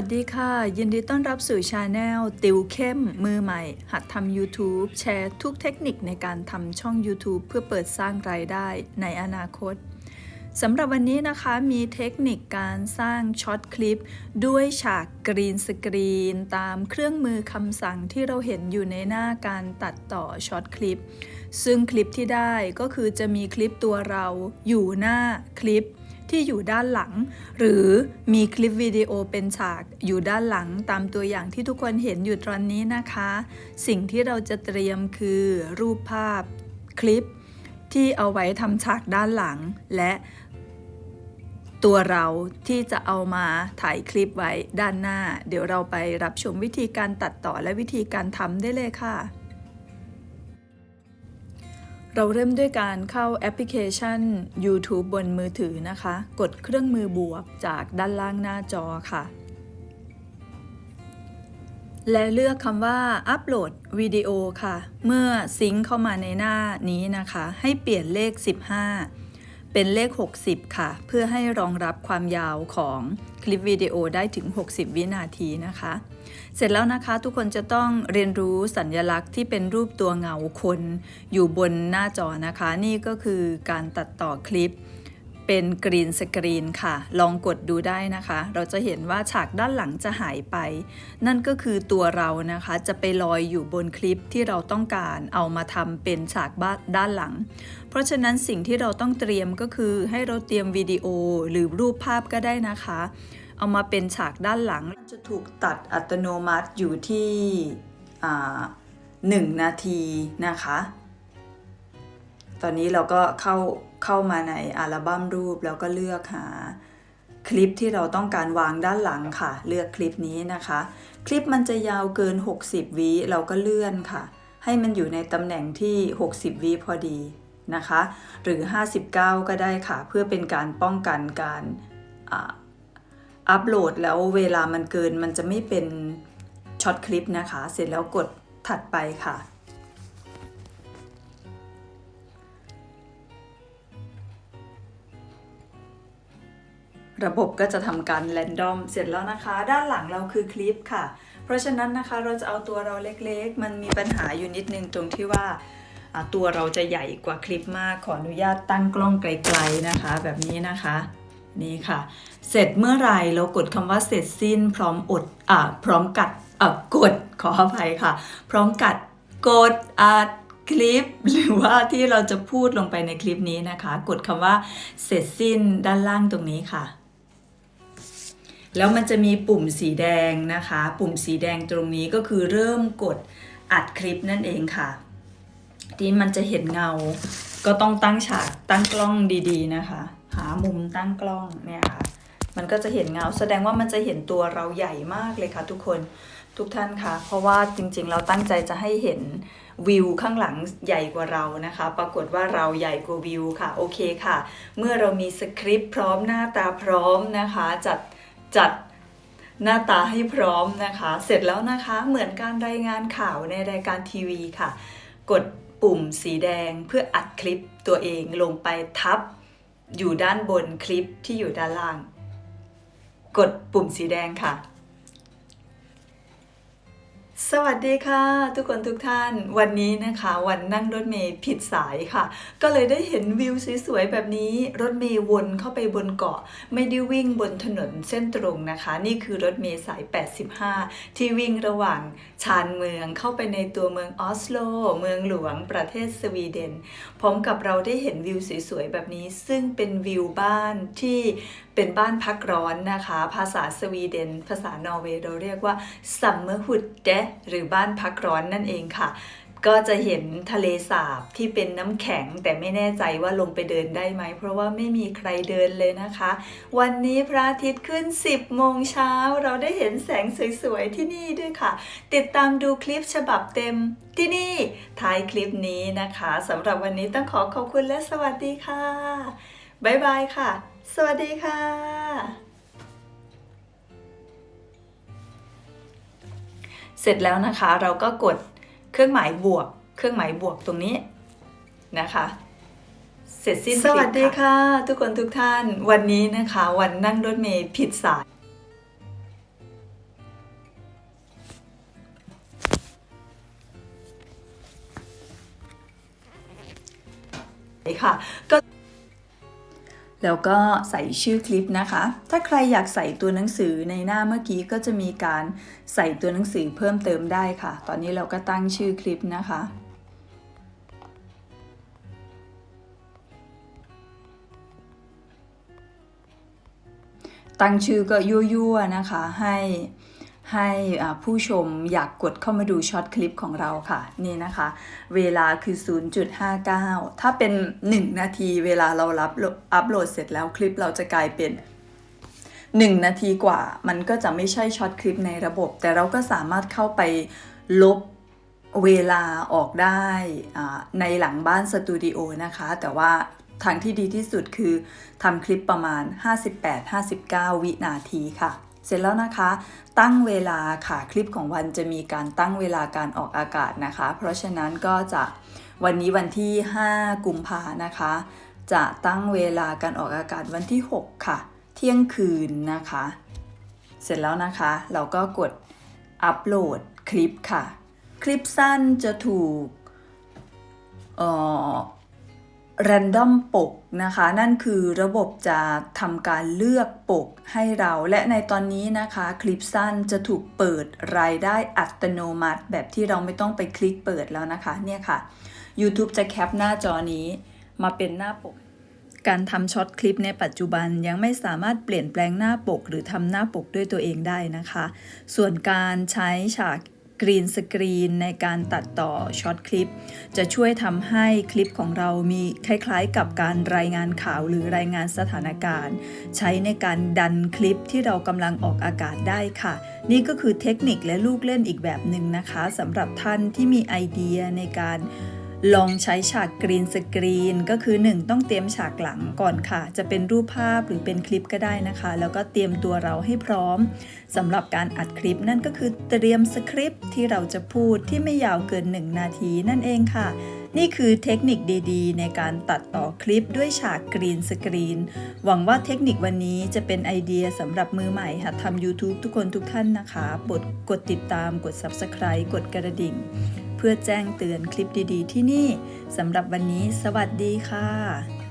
วัสดีค่ะ ยินดีต้อนรับสู่ชาแนลติวเข้มมือใหม่ หัดทำ YouTube แชร์ทุกเทคนิคในการทำช่อง YouTube เพื่อเปิดสร้างรายได้ในอนาคตสำหรับวันนี้นะคะมีเทคนิคการสร้างช็อตคลิป ด้วยฉากกรีนสกรีน ตามเครื่องมือคำสั่งที่เราเห็นอยู่ในหน้าการตัดต่อช็อตคลิป ซึ่งคลิปที่ได้ก็คือจะมีคลิปตัวเราอยู่หน้าคลิป ที่อยู่ด้านหลัง หรือมีคลิปวิดีโอเป็นฉากอยู่ด้านหลังตามตัวอย่างที่ทุกคนเห็นอยู่ตอนนี้นะคะ สิ่งที่เราจะเตรียมคือรูปภาพคลิปที่เอาไว้ทำฉากด้านหลัง และตัวเราที่จะเอามาถ่ายคลิปไว้ด้านหน้า เดี๋ยวเราไปรับชมวิธีการตัดต่อและวิธีการทำได้เลยค่ะ เราเริ่มด้วยการเข้าแอปพลิเคชัน YouTube บนมือถือนะคะ กดเครื่องมือบวกจากด้านล่างหน้าจอค่ะ และเลือกคำว่าอัปโหลดวิดีโอค่ะ เมื่อซิงค์เข้ามาในหน้านี้นะคะ ให้เปลี่ยนเลข 15 เป็นเลข 60 ค่ะ เพื่อให้รองรับความยาวของคลิปวิดีโอได้ถึง 60 วินาทีนะคะ เสร็จแล้วนะคะทุกคนจะต้องเรียนรู้สัญญลักษณ์ที่เป็นรูปตัวเงาคน อยู่บนหน้าจอนะคะ นี่ก็คือการตัดต่อคลิป เป็นกรีนสกรีนค่ะ ลองกดดูได้นะคะ เราจะเห็นว่าฉากด้านหลังจะหายไป นั่นก็คือตัวเรานะคะ จะไปลอยอยู่บนคลิปที่เราต้องการเอามาทำเป็นฉากบ้านด้านหลัง เพราะฉะนั้นสิ่งที่เราต้องเตรียมก็คือให้เราเตรียมวิดีโอหรือรูปภาพก็ได้นะคะ เอามาเป็นฉากด้านหลัง จะถูกตัดอัตโนมัติอยู่ที่อ่าหนึ่งนาทีนะคะ ตอนนี้เราก็เข้าเข้ามาในอัลบั้มรูปแล้วก็เลือกหาคลิปที่เราต้องการวางด้านหลังค่ะ เลือกคลิปนี้นะคะ คลิปมันจะยาวเกิน 60วิเราก็เลื่อนค่ะ ให้มันอยู่ในตำแหน่งที่ 60วิพอดีนะคะ หรือ 59 ก็ได้ค่ะ เพื่อเป็นการป้องกันการอัปโหลดแล้วเวลามันเกินมันจะไม่เป็นช็อตคลิปนะคะ เสร็จแล้วกดถัดไปค่ะ ระบบก็จะทำการแรนดอมเสร็จแล้วนะคะ ด้านหลังเราคือคลิปค่ะ เพราะฉะนั้นนะคะเราจะเอาตัวเราเล็กๆ มันมีปัญหาอยู่นิดนึงตรงที่ว่าตัวเราจะใหญ่กว่าคลิปมากขออนุญาตตั้งกล้องไกลๆนะคะ แบบนี้นะคะนี่ค่ะ เสร็จเมื่อไรเรากดคำว่าเสร็จสิ้นพร้อมอดอ่าพร้อมกัดอ่ากดขออภัยค่ะ พร้อมกัดกดอัดคลิป หรือว่าที่เราจะพูดลงไปในคลิปนี้นะคะ กดคำว่าเสร็จสิ้นด้านล่างตรงนี้ค่ะ แล้วมันจะมีปุ่มสีแดงนะคะ ปุ่มสีแดงตรงนี้ก็คือเริ่มกดอัดคลิปนั่นเองค่ะ ทีนี้มันจะเห็นเงา ก็ต้องตั้งฉากตั้งกล้องดีๆนะคะ หามุมตั้งกล้องเนี่ยค่ะ มันก็จะเห็นเงา แสดงว่ามันจะเห็นตัวเราใหญ่มากเลยค่ะ ทุกคนทุกท่านค่ะเพราะว่าจริงๆ เราตั้งใจจะให้เห็นวิวข้างหลังใหญ่กว่าเรานะคะ ปรากฏว่าเราใหญ่กว่าวิวค่ะ โอเคค่ะ เมื่อเรามีสคริปต์พร้อมหน้าตาพร้อมนะคะ จัด จัดหน้าตาให้พร้อมนะคะ เสร็จแล้วนะคะเหมือนการรายงานข่าวในรายการทีวีค่ะ กดปุ่มสีแดงเพื่ออัดคลิปตัวเองลงไปทับ อยู่ด้านบนคลิปที่อยู่ด้านล่าง กดปุ่มสีแดงค่ะ สวัสดีค่ะ ทุกคนทุกท่านวันนี้นะคะ วันนั่งรถเมย์ผิดสายค่ะ ก็เลยได้เห็นวิวสวยๆแบบนี้ รถเมย์วนเข้าไปบนเกาะ ไม่ได้วิ่งบนถนนเส้นตรงนะคะ นี่คือรถเมย์สาย 85 ที่วิ่งระหว่างชานเมืองเข้าไปในตัวเมืองออสโล เมืองหลวงประเทศสวีเดนพร้อมกับเราได้เห็นวิวสวยๆแบบนี้ ซึ่งเป็นวิวบ้านที่เป็นบ้านพักร้อนนะคะ ภาษาสวีเดน ภาษานอร์เวย์เราเรียกว่า Summerhudde หรือบ้านพักร้อนนั่นเองค่ะ ก็จะเห็นทะเลสาบที่เป็นน้ำแข็งแต่ไม่แน่ใจว่าลงไปเดินได้ไหม เพราะว่าไม่มีใครเดินเลยนะคะ วันนี้พระอาทิตย์ขึ้น 10 โมงเช้า เราได้เห็นแสงสวยๆที่นี่ด้วยค่ะ ติดตามดูคลิปฉบับเต็มที่นี่ท้ายคลิปนี้นะคะสำหรับวันนี้ต้องขอขอบคุณและสวัสดีค่ะบ๊ายบายค่ะ สวัสดีค่ะ เสร็จแล้วนะคะ เราก็กดเครื่องหมายบวก เครื่องหมายบวกตรงนี้นะคะ เสร็จสิ้นสวัสดีค่ะ ทุกคนทุกท่านวันนี้นะคะ วันนั่งรถเมล์ผิดสายค่ะก็ แล้วก็ใส่ชื่อคลิปนะคะ ถ้าใครอยากใส่ตัวหนังสือในหน้าเมื่อกี้ก็จะมีการใส่ตัวหนังสือเพิ่มเติมได้ค่ะ ตอนนี้เราก็ตั้งชื่อคลิปนะคะ ตั้งชื่อก็ยั่วๆนะคะให้ ให้ผู้ชมอยากกดเข้ามาดูช็อตคลิปของเราค่ะ นี่นะคะ เวลาคือ 0.59 ถ้าเป็น 1 นาทีเวลาเรารับอัพโหลดเสร็จแล้วคลิปเราจะกลายเป็น 1 นาทีกว่า มันก็จะไม่ใช่ช็อตคลิปในระบบ แต่เราก็สามารถเข้าไปลบเวลาออกได้ในหลังบ้านสตูดิโอนะคะ แต่ว่าทางที่ดีที่สุดคือทำคลิปประมาณ 58-59 วินาทีค่ะ เสร็จแล้วนะคะ ตั้งเวลาค่ะคลิปของวันจะมีการตั้งเวลาการออกอากาศนะคะ เพราะฉะนั้นก็จะวันนี้วันที่ 5 กุมภานะคะ จะตั้งเวลาการออกอากาศวันที่ 6 ค่ะ เที่ยงคืนนะคะ เสร็จแล้วนะคะ เราก็กดอัปโหลดคลิปค่ะ คลิปสั้นจะถูกเอ่อ random ปกนะคะ นั่นคือระบบจะทำการเลือกปกให้เรา และในตอนนี้นะคะ คลิปสั้นจะถูกเปิดรายได้อัตโนมัติ แบบที่เราไม่ต้องไปคลิกเปิดแล้วนะคะ เนี่ยค่ะ YouTube จะแคปหน้าจอนี้มาเป็นหน้าปก การทำช็อตคลิปในปัจจุบันยังไม่สามารถเปลี่ยนแปลงหน้าปก หรือทำหน้าปกด้วยตัวเองได้นะคะ ส่วนการใช้ฉาก กรีนสกรีนในการตัดต่อช็อตคลิป จะช่วยทำให้คลิปของเรามีคล้ายๆ กับการรายงานข่าวหรือรายงานสถานการณ์ ใช้ในการดันคลิปที่เรากำลังออกอากาศได้ค่ะ นี่ก็คือเทคนิคและลูกเล่นอีกแบบหนึ่งนะคะสำหรับท่านที่มีไอเดียในการ ลองใช้ฉากกรีนสกรีนก็คือ 1 ต้องเตรียมฉากหลังก่อนค่ะ จะเป็นรูปภาพหรือเป็นคลิปก็ได้นะคะ แล้วก็เตรียมตัวเราให้พร้อมสำหรับการอัดคลิปนั่นก็คือเตรียมสคริปต์ที่เราจะพูดที่ไม่ยาวเกิน 1 นาทีนั่นเองค่ะนี่คือเทคนิคดีๆ ในการตัดต่อคลิปด้วยฉากกรีนสกรีน หวังว่าเทคนิควันนี้จะเป็นไอเดียสำหรับมือใหม่หัดทำ YouTube ทุกคนทุกท่านนะคะ กดกดติดตามกด Subscribe กดกระดิ่ง เพื่อแจ้งเตือนคลิปดีๆที่นี่สำหรับวันนี้ สวัสดีค่ะ